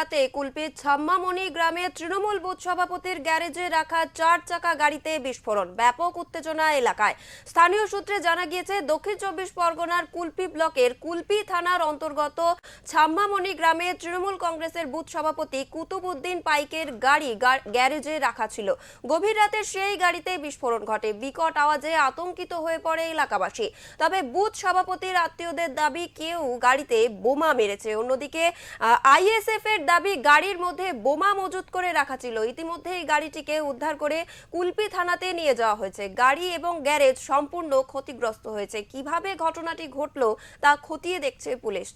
রাতে কুলপির ছাম্মামণি গ্রামে তৃণমূল বুথ সভাপতির গ্যারেজে রাখা চার চাকা গাড়িতে বিস্ফোরণ। ব্যাপক উত্তেজনা এলাকায়। স্থানীয় সূত্রে জানা গিয়েছে, দক্ষিণ চব্বিশ পরগনার কুলপি ব্লকের কুলপি থানার অন্তর্গত ছাম্মামণি গ্রামে তৃণমূল কংগ্রেসের বুথ সভাপতি কুতুবুদ্দিন পাইকের গাড়ি গ্যারেজে রাখা ছিল। গভীর রাতে সেই গাড়িতে বিস্ফোরণ ঘটে। বিকট আওয়াজে আতঙ্কিত হয়ে পড়ে এলাকাবাসী। তবে বুথ সভাপতির আত্মীয়দের দাবি, কেউ গাড়িতে বোমা মেরেছে। অন্যদিকে আইএসএফ এর দাবি, গাড়ির মধ্যে বোমা মজুত করে রাখা ছিল। ইতিমধ্যে এই গাড়িটিকে উদ্ধার করে কুলপি থানাতে নিয়ে যাওয়া হয়েছে। গাড়ি এবং গ্যারেজ সম্পূর্ণ ক্ষতিগ্রস্ত হয়েছে। কীভাবে ঘটনাটি ঘটলো তা খতিয়ে দেখছে পুলিশ।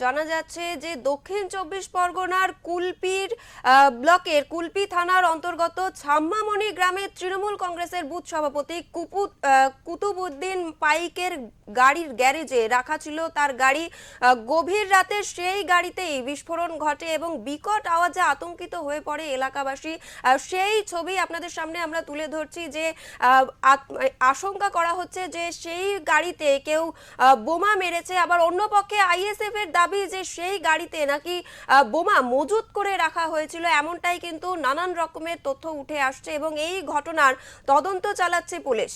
জানা যাচ্ছে যে দক্ষিণ চব্বিশ পরগনার কুলপির ব্লকের কুলপি থানার অন্তর্গত ছাম্মামণি গ্রামের তৃণমূল কংগ্রেসের বুথ সভাপতি কুপু কুতুবুদ্দিন পাইকের গাড়ির গ্যারেজে রাখা ছিল তার গাড়ি। গভীর রাতে সেই গাড়িতেই বিস্ফোরণ ঘটে এবং বিকট আওয়াজে আতঙ্কিত হয়ে পড়ে এলাকাবাসী। সেই ছবি আপনাদের সামনে আমরা তুলে ধরছি যে আশঙ্কা করা হচ্ছে যে সেই গাড়িতে কেউ বোমা মেরেছে। আবার অন্য পক্ষে আইএসএফ এর দাবি যে সেই গাড়িতে নাকি বোমা মজুত করে রাখা হয়েছিল এমনটাই কিন্তু নানান রকমের তথ্য উঠে আসছে এবং এই ঘটনার তদন্ত চালাচ্ছে পুলিশ।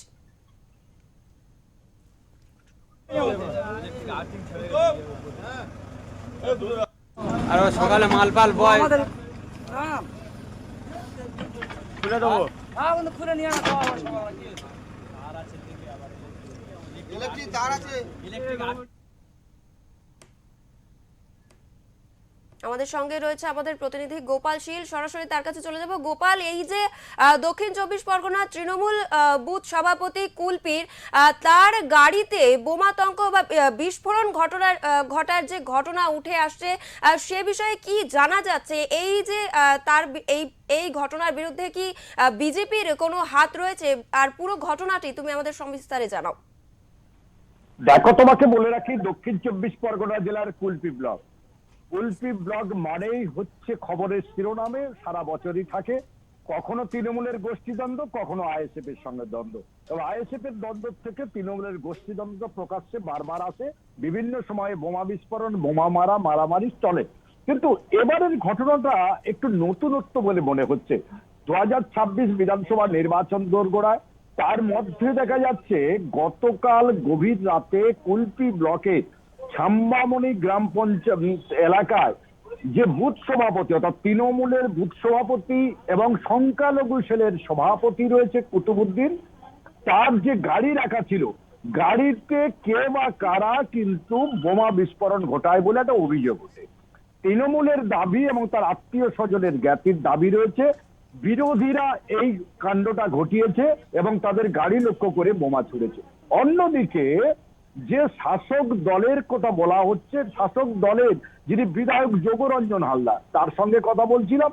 আর সকালে মাল পাল বয়। হ্যাঁ খুলে দেবো। হ্যাঁ বন্ধু খুলে নিয়ে ইলেকট্রিক তার আছে। আমাদের সঙ্গে রয়েছে আমাদের প্রতিনিধি গোপাল শীল। সরাসরি তার কাছে চলে যাব। গোপাল, এই যে দক্ষিণ চব্বিশ পরগনা তৃণমূল বুথ সভাপতি কুলপির তার গাড়িতে বোমাতঙ্ক বা বিস্ফোরণ ঘটনার ঘটার যে ঘটনা উঠে আসছে সে বিষয়ে কি জানা যাচ্ছে? এই যে তার এই এই ঘটনার বিরুদ্ধে কি বিজেপির কোনো হাত রয়েছে? আর পুরো ঘটনাটি তুমি আমাদের সবিস্তারে জানাও। দেখো, তোমাকে বলে রাখি, দক্ষিণ চব্বিশ পরগনা জেলার কুলপি ব্লক। কুলপি ব্লক মানেই হচ্ছে খবরের শিরোনামে সারা বছরই থাকে। কখনো তৃণমূলের গোষ্ঠীদ্বন্দ্ব, কখনো আইএসএফ এর সঙ্গে দ্বন্দ্ব। এবং আইএসএফ এর দ্বন্দ্ব থেকে তৃণমূলের গোষ্ঠীদ্বন্দ্ব প্রকাশ্যে বারবার আসে। বিভিন্ন সময়ে বোমা বিস্ফোরণ, বোমা মারা, মারামারি চলে। কিন্তু এবারের ঘটনাটা একটু নতুনত্ব বলে মনে হচ্ছে। দু হাজার ছাব্বিশ বিধানসভা নির্বাচন দোরগোড়ায়, তার মধ্যে দেখা যাচ্ছে গতকাল গভীর রাতে কুলপি ব্লকে ছাম্বামণি গ্রাম পঞ্চায়েত এলাকায় যে বুথ সভাপতি, অর্থাৎ তৃণমূলের বুথ সভাপতি এবং সংখ্যালঘু সেলের সভাপতি রয়েছে কুতুবুদ্দিন, তার যে গাড়ি রাখা ছিল, গাড়িতে কে বা কারা কিন্তু বোমা বিস্ফোরণ ঘটায় বলে একটা অভিযোগ ওঠে। তৃণমূলের দাবি এবং তার আত্মীয় স্বজনের জ্ঞাতির দাবি রয়েছে, বিরোধীরা এই কাণ্ডটা ঘটিয়েছে এবং তাদের গাড়ি লক্ষ্য করে বোমা ছুড়েছে। অন্যদিকে যে শাসক দলের কথা বলা হচ্ছে, শাসক দলের যিনি বিধায়ক যোগরঞ্জন হালদার, তার সঙ্গে কথা বলছিলাম।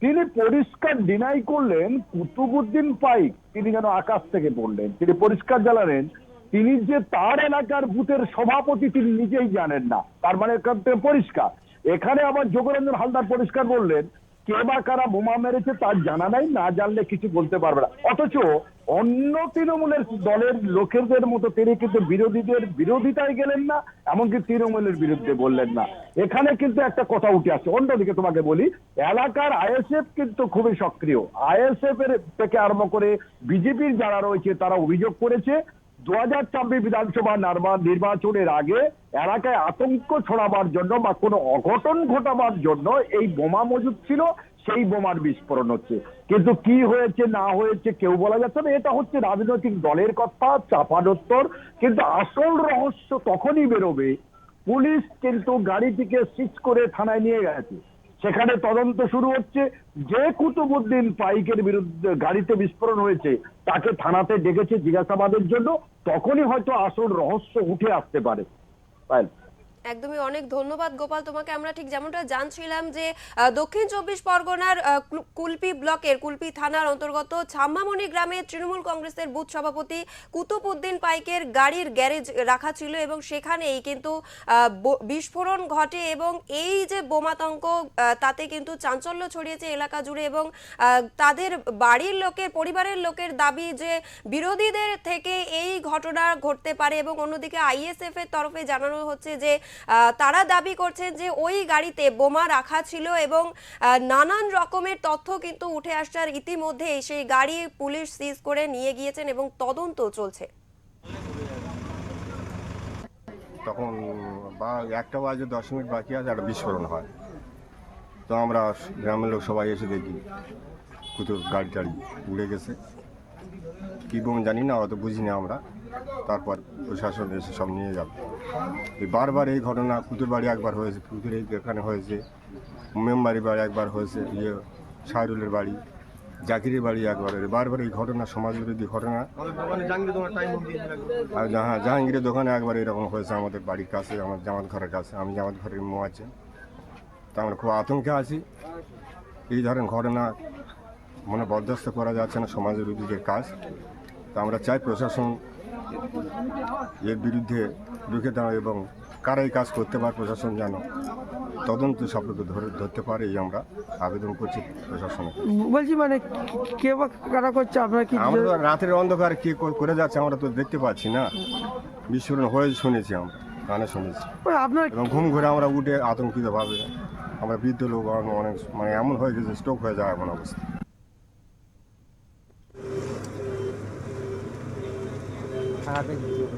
তিনি পরিষ্কার ডিনাই করলেন, কুতুবুদ্দিন পাইক, তিনি যেন আকাশ থেকে পড়লেন। তিনি পরিষ্কার জানালেন, তিনি যে তার এলাকার বুথের সভাপতি তিনি নিজেই জানেন না। তার মানে পরিষ্কার। এখানে আবার যোগরঞ্জন হালদার পরিষ্কার বললেন কে বা কারা বোমা মেরেছে তার জানা নাই, না জানলে কিছু বলতে পারবে না। অথচ অন্য তৃণমূলের দলের লোকেদের মতো তিনি কিন্তু বিরোধীদের বিরোধিতায় গেলেন না, এমনকি তৃণমূলের বিরুদ্ধে বললেন না। এখানে কিন্তু একটা কথা উঠে আসছে। অন্যদিকে তোমাকে বলি, এলাকার আইএসএফ কিন্তু খুবই সক্রিয়। আইএসএফ এর থেকে আরম্ভ করে বিজেপির যারা রয়েছে, তারা অভিযোগ করেছে দু হাজার ছাব্বিশ বিধানসভা নির্বা- নির্বাচনের আগে এলাকায় আতঙ্ক ছড়াবার জন্য বা কোনো অঘটন ঘটাবার জন্য এই বোমা মজুদ ছিল, সেই বোমার বিস্ফোরণ হচ্ছে। কিন্তু কি হয়েছে, না হয়েছে, কেউ বলা যাচ্ছে না। এটা হচ্ছে রাজনৈতিক দলের কথা, চাপানোত্তর। কিন্তু আসল রহস্য তখনই বেরোবে, পুলিশ কিন্তু গাড়িটিকে সিজ করে থানায় নিয়ে গেছে। সেখানে তদন্ত শুরু হচ্ছে। যে কুতুবুদ্দিন পাইকের বিরুদ্ধে গাড়িতে বিস্ফোরণ হয়েছে, তাকে থানাতে ডেকেছে জিজ্ঞাসাবাদের জন্য। তখনই হয়তো আসল রহস্য উঠে আসতে পারে। একদমই অনেক ধন্যবাদ, গোপাল। তোমাকে আমরা ঠিক যেমনটা জানছিলাম যে দক্ষিণ চব্বিশ পরগনার কুলপি ব্লকের, কুলপি থানার অন্তর্গত ছাম্মামণি গ্রামে তৃণমূল কংগ্রেসের বুথ সভাপতি কুতুব উদ্দিন পাইকের গাড়ির গ্যারেজ রাখা ছিল এবং সেখানেই কিন্তু বিস্ফোরণ ঘটে এবং এই যে বোমাতঙ্ক তাতে কিন্তু চাঞ্চল্য ছড়িয়েছে এলাকা জুড়ে এবং তাদের বাড়ির লোকের, পরিবারের লোকের দাবি যে, বিরোধীদের থেকে এই ঘটনা ঘটতে পারে এবং অন্যদিকে আইএসএফ এর তরফে জানানো হচ্ছে যে তারা দাবি করছেন যে ওই গাড়িতে বোমা রাখা ছিল এবং নানান রকমের তথ্য কিন্তু উঠে আসার ইতিমধ্যেই সেই গাড়ি পুলিশ সিজ করে নিয়ে গিয়েছেন এবং তদন্ত চলছে। তখন বা একটা বাজে দশ মিনিট বাকি আছে, একটা বিস্ফোরণ হয়। তো আমরা গ্রামের লোক সবাই এসে দেখি কুতুর গাড়ি টাড়ি উড়ে গেছে। কী বোম জানি না, অত বুঝি না আমরা। তারপর প্রশাসন এসে সব নিয়ে যাবে। এই বারবার এই ঘটনা কুতুর বাড়ি একবার হয়েছে এই এখানে হয়েছে মেমবাড়ি বাড়ি একবার হয়েছে ইয়ে শাহরুলের বাড়ি, জাকিরের বাড়ি একবার। বারবার এই ঘটনা সমাজ বিরোধী ঘটনা। আর হ্যাঁ জাহাঙ্গীরের দোকানে একবার এরকম হয়েছে আমাদের বাড়ির কাছে, আমার জামাত ঘরের কাছে। আমি জামাত ঘরের মো আছে। তা আমরা খুব আতঙ্কে আছি। এই ধরনের ঘটনা মনে বরদাস্ত করা যাচ্ছে না সমাজের বিরোধীদের কাজ। তা আমরা চাই প্রশাসন এর বিরুদ্ধে রুখে দাঁড়ায় এবং কারা এই কাজ করতে পারে প্রশাসন যেন তদন্ত সাপেক্ষে ধরে ধরতে পারে এই আমরা আবেদন করছি প্রশাসনে বলছি মানে কে বা কারা করছে? আপনারা কি আমরা তো রাতের অন্ধকার কে করে যাচ্ছে আমরা তো দেখতে পাচ্ছি না। বিস্ফোরণ হয়ে শুনেছি আমরা কানে শুনেছি। আপনার এবং ঘুম ঘুরে আমরা উঠে আতঙ্কিতভাবে আমরা বৃদ্ধ লোক অনেক মানে এমন হয়ে গেছে স্ট্রোক হয়ে যায় এমন অবস্থা। cada dia.